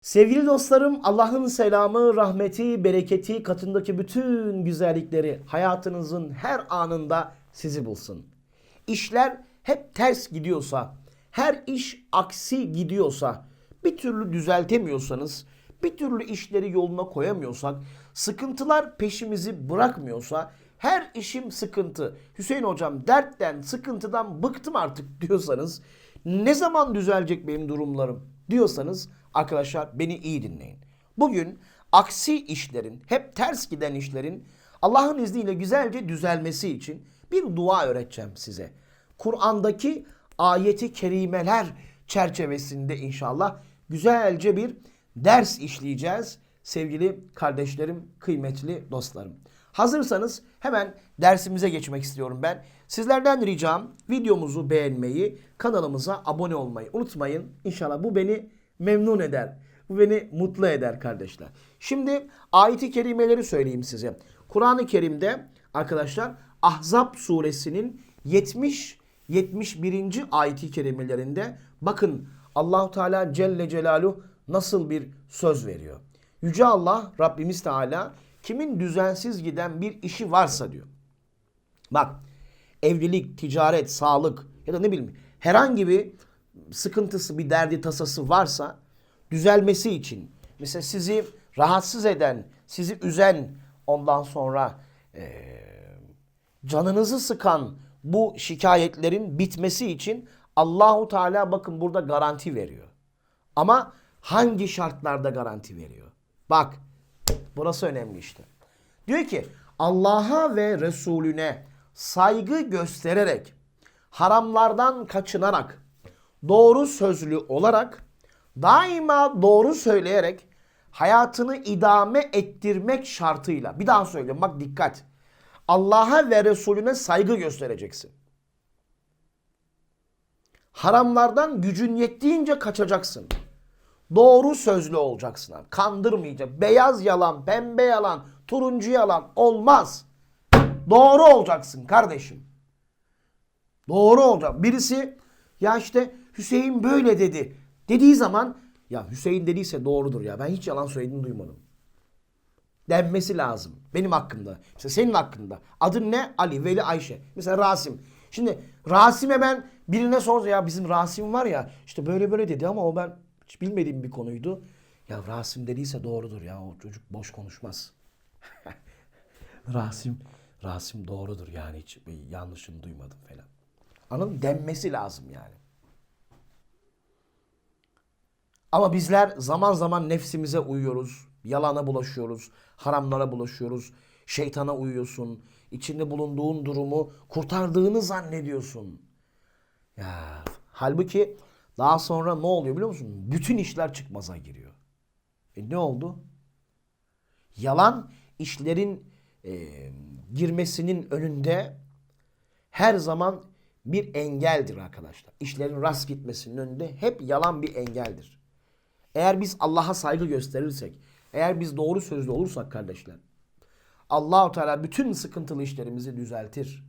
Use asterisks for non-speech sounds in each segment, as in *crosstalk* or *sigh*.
Sevgili dostlarım, Allah'ın selamı, rahmeti, bereketi, katındaki bütün güzellikleri hayatınızın her anında sizi bulsun. İşler hep ters gidiyorsa, her iş aksi gidiyorsa, bir türlü düzeltemiyorsanız, bir türlü işleri yoluna koyamıyorsak, sıkıntılar peşimizi bırakmıyorsa, her işim sıkıntı. Hüseyin hocam dertten, sıkıntıdan bıktım artık *laughs* diyorsanız, ne zaman düzelecek benim durumlarım diyorsanız, arkadaşlar beni iyi dinleyin. Bugün aksi işlerin, hep ters giden işlerin Allah'ın izniyle güzelce düzelmesi için bir dua öğreteceğim size. Kur'an'daki ayeti kerimeler çerçevesinde inşallah güzelce bir ders işleyeceğiz sevgili kardeşlerim, kıymetli dostlarım. Hazırsanız hemen dersimize geçmek istiyorum ben. Sizlerden ricam videomuzu beğenmeyi, kanalımıza abone olmayı unutmayın. İnşallah bu beni memnun eder. Bu beni mutlu eder kardeşler. Şimdi ayeti kerimeleri söyleyeyim size. Kur'an-ı Kerim'de arkadaşlar Ahzab suresinin 70 71. ayeti kerimelerinde bakın Allahu Teala Celle Celaluhu nasıl bir söz veriyor. Yüce Allah Rabbimiz Teala kimin düzensiz giden bir işi varsa diyor. Bak evlilik, ticaret, sağlık ya da ne bileyim herhangi bir sıkıntısı, bir derdi, tasası varsa düzelmesi için mesela sizi rahatsız eden, sizi üzen ondan sonra eee, canınızı sıkan bu şikayetlerin bitmesi için Allahu Teala bakın burada garanti veriyor. Ama hangi şartlarda garanti veriyor? Bak burası önemli işte. Diyor ki Allah'a ve Resulüne saygı göstererek haramlardan kaçınarak doğru sözlü olarak daima doğru söyleyerek hayatını idame ettirmek şartıyla. Bir daha söyleyeyim bak dikkat. Allah'a ve Resulüne saygı göstereceksin. Haramlardan gücün yettiğince kaçacaksın. Doğru sözlü olacaksın. Kandırmayacak. Beyaz yalan, pembe yalan, turuncu yalan olmaz. Doğru olacaksın kardeşim. Doğru olacak. Birisi ya işte Hüseyin böyle dedi. Dediği zaman ya Hüseyin dediyse doğrudur ya. Ben hiç yalan söylediğini duymadım. Denmesi lazım. Benim hakkımda. Mesela senin hakkında. Adın ne? Ali, Veli, Ayşe. Mesela Rasim. Şimdi Rasim'e ben birine sor ya bizim Rasim var ya işte böyle böyle dedi ama o ben hiç bilmediğim bir konuydu. Ya Rasim dediyse doğrudur ya o çocuk boş konuşmaz. *laughs* Rasim Rasim doğrudur yani hiç yanlışını duymadım falan. Anladın? Denmesi lazım yani. Ama bizler zaman zaman nefsimize uyuyoruz. Yalana bulaşıyoruz. Haramlara bulaşıyoruz. Şeytana uyuyorsun. İçinde bulunduğun durumu kurtardığını zannediyorsun. Ya halbuki daha sonra ne oluyor biliyor musun? Bütün işler çıkmaza giriyor. E ne oldu? Yalan işlerin e, girmesinin önünde her zaman bir engeldir arkadaşlar. İşlerin rast gitmesinin önünde hep yalan bir engeldir. Eğer biz Allah'a saygı gösterirsek, eğer biz doğru sözlü olursak kardeşler, Allahu Teala bütün sıkıntılı işlerimizi düzeltir.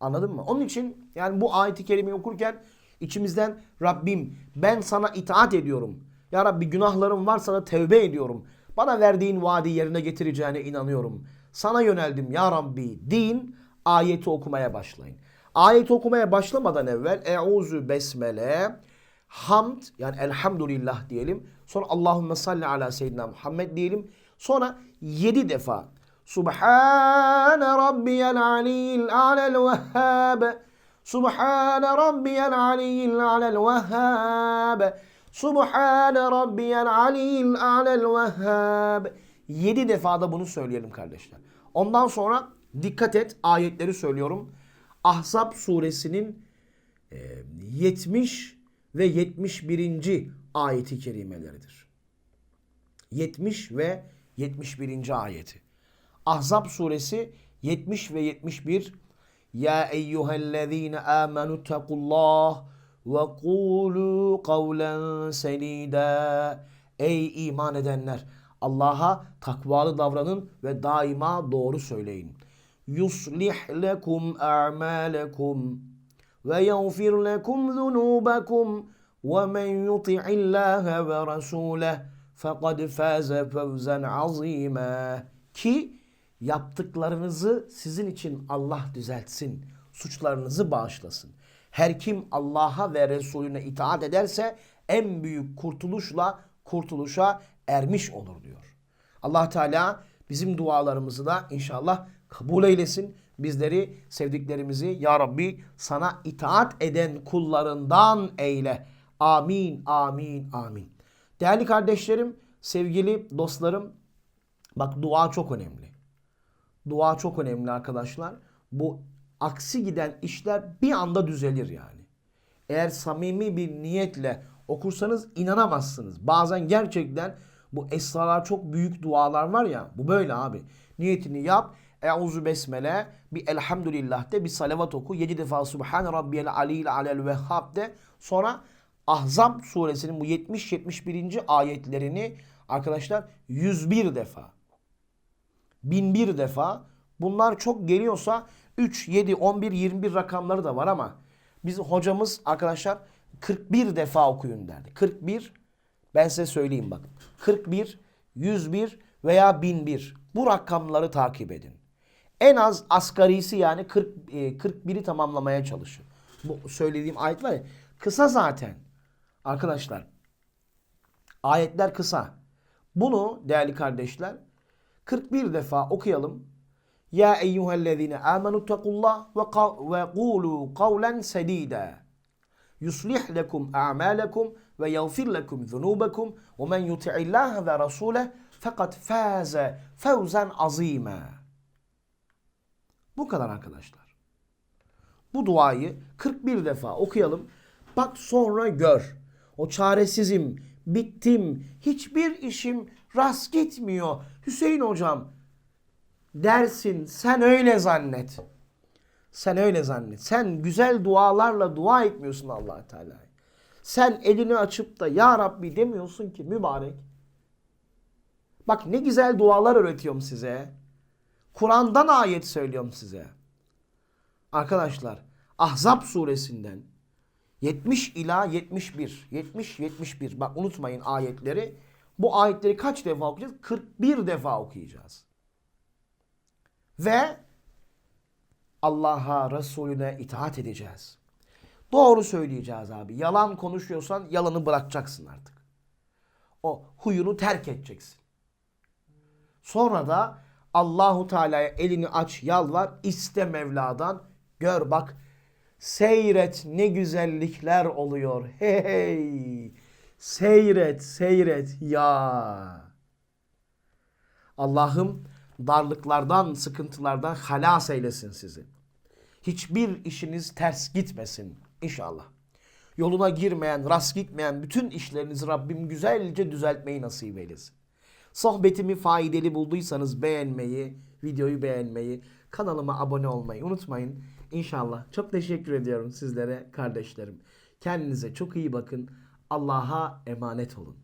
Anladın mı? Onun için yani bu ayeti kerimeyi okurken içimizden Rabbim ben sana itaat ediyorum. Ya Rabbi günahlarım var sana tevbe ediyorum. Bana verdiğin vaadi yerine getireceğine inanıyorum. Sana yöneldim ya Rabbi din ayeti okumaya başlayın. Ayeti okumaya başlamadan evvel Euzu Besmele hamd yani elhamdülillah diyelim. Sonra Allahümme salli ala seyyidina Muhammed diyelim. Sonra yedi defa Subhane rabbiyel aliyyil alel vehhab Subhane rabbiyel aliyyil alel vehhab Subhane rabbiyel aliyyil alel vehhab Yedi defada bunu söyleyelim kardeşler. Ondan sonra dikkat et ayetleri söylüyorum. Ahzab suresinin e, 70 ve 71. ayeti kerimeleridir. 70 ve 71. ayeti. Ahzab suresi 70 ve 71 Ya eyyühellezine amenu tekullah ve kulu kavlen sedida Ey iman edenler Allah'a takvalı davranın ve daima doğru söyleyin. Yuslih lekum a'malekum ve yağfir lekum zunubakum وَمَنْ يُطِعِ اللّٰهَ وَرَسُولَهُ فَقَدْ فَازَ فَوْزًا عَظِيمًا Ki yaptıklarınızı sizin için Allah düzeltsin. Suçlarınızı bağışlasın. Her kim Allah'a ve Resulüne itaat ederse en büyük kurtuluşla kurtuluşa ermiş olur diyor. Allah Teala bizim dualarımızı da inşallah kabul eylesin. Bizleri sevdiklerimizi ya Rabbi sana itaat eden kullarından eyle. Amin, amin, amin. Değerli kardeşlerim, sevgili dostlarım, bak dua çok önemli. Dua çok önemli arkadaşlar. Bu aksi giden işler bir anda düzelir yani. Eğer samimi bir niyetle okursanız inanamazsınız. Bazen gerçekten bu esralar çok büyük dualar var ya. Bu böyle abi. Niyetini yap. Euzu besmele, bir elhamdülillah de, bir salavat oku. Yedi defa Subhan Rabbiyel Aliyil Alel Vehhab de. Sonra Ahzab suresinin bu 70-71. ayetlerini arkadaşlar 101 defa 1001 defa bunlar çok geliyorsa 3, 7, 11, 21 rakamları da var ama bizim hocamız arkadaşlar 41 defa okuyun derdi. 41 ben size söyleyeyim bak. 41, 101 veya 1001 bu rakamları takip edin. En az asgarisi yani 40, e, 41'i tamamlamaya çalışın. Bu söylediğim ayet var ya kısa zaten. Arkadaşlar ayetler kısa. Bunu değerli kardeşler 41 defa okuyalım. Ya eyyühellezine amenu tekullah ve, kulu kavlen sedida. Yuslih lekum a'malakum ve yagfir lekum zunubakum ve men yuti'illaha ve rasule fakat faze fevzen azime. Bu kadar arkadaşlar. Bu duayı 41 defa okuyalım. Bak sonra gör. O çaresizim, bittim, hiçbir işim rast gitmiyor. Hüseyin hocam dersin sen öyle zannet. Sen öyle zannet. Sen güzel dualarla dua etmiyorsun allah Teala'ya. Sen elini açıp da ya Rabbi demiyorsun ki mübarek. Bak ne güzel dualar öğretiyorum size. Kur'an'dan ayet söylüyorum size. Arkadaşlar Ahzab suresinden 70 ila 71. 70 71. Bak unutmayın ayetleri. Bu ayetleri kaç defa okuyacağız? 41 defa okuyacağız. Ve Allah'a, Resulüne itaat edeceğiz. Doğru söyleyeceğiz abi. Yalan konuşuyorsan yalanı bırakacaksın artık. O huyunu terk edeceksin. Sonra da Allahu Teala'ya elini aç, yalvar, iste Mevla'dan. Gör bak seyret ne güzellikler oluyor. Hey hey. Seyret, seyret ya. Allah'ım darlıklardan, sıkıntılardan halas eylesin sizi. Hiçbir işiniz ters gitmesin inşallah. Yoluna girmeyen, rast gitmeyen bütün işlerinizi Rabbim güzelce düzeltmeyi nasip eylesin. Sohbetimi faydalı bulduysanız beğenmeyi, videoyu beğenmeyi, kanalıma abone olmayı unutmayın. İnşallah. Çok teşekkür ediyorum sizlere kardeşlerim. Kendinize çok iyi bakın. Allah'a emanet olun.